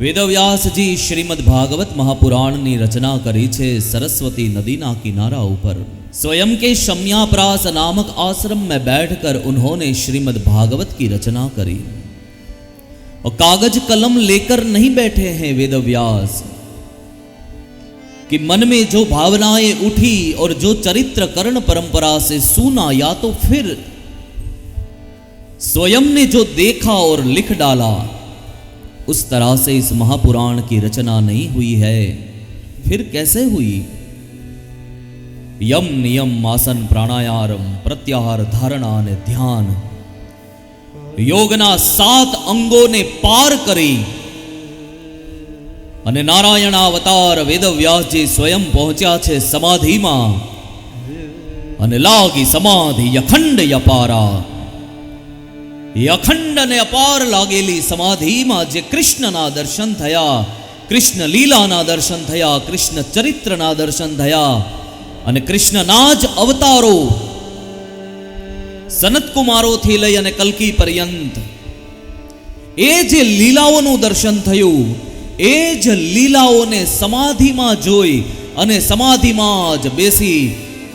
વેદવ્યાસજી શ્રીમદ ભાગવત મહાપુરાણની રચના કરી છે સરસ્વતી નદીના કિનારા ઉપર स्वयं के शम्याप्रास नामक आश्रम में बैठकर उन्होंने श्रीमद भागवत की रचना करी और कागज कलम लेकर नहीं बैठे हैं वेदव्यास कि मन में जो भावनाएं उठी और जो चरित्र कर्ण परंपरा से सुना या तो फिर स्वयं ने जो देखा और लिख डाला उस तरह से इस महापुराण की रचना नहीं हुई है फिर कैसे हुई यम नियम आसन प्राणायाम प्रत्याहार धारणा ने ध्यान યોગના સાત અંગોને પાર કરી અને નારાયણ અવતાર વેદવ્યાસજી સ્વયં પહોંચ્યા છે સમાધિમાં અને લાગી સમાધિ અખંડ યપારા એ અખંડ અને અપાર લાગેલી સમાધિમાં જે કૃષ્ણના દર્શન થયા કૃષ્ણ લીલાના દર્શન થયા કૃષ્ણ ચરિત્રના દર્શન થયા અને કૃષ્ણના જ અવતારો સનતકુમારોથી લઈ અને કલકી પર્યંત એ જે લીલાઓનું દર્શન થયું એ જ લીલાઓને સમાધિમાં જોઈ અને સમાધિમાં જ બેસી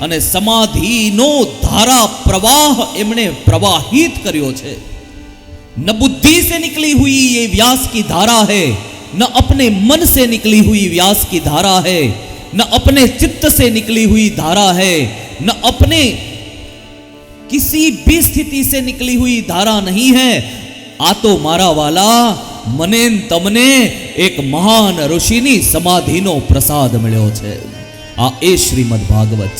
અને સમાધિ નો ધારા પ્રવાહ એમને પ્રવાહિત કર્યો છે ન બુદ્ધિ સે નીકલી હુઈ યે વ્યાસ કી ધારા હૈ ન અપને મન સે નીકલી હુઈ વ્યાસ કી ધારા હૈ ન અપને ચિત્ત સે નીકલી હુઈ ધારા હૈ ન અપને કિસિ બિસ્થિતિ સે નીકલી હુઈ ધારા નહીં હૈ આ તો મારા વાલા મનેન તમને એક મહાન ઋષિ ની સમાધિ નો પ્રસાદ મળ્યો છે આ એ શ્રીમદ ભાગવત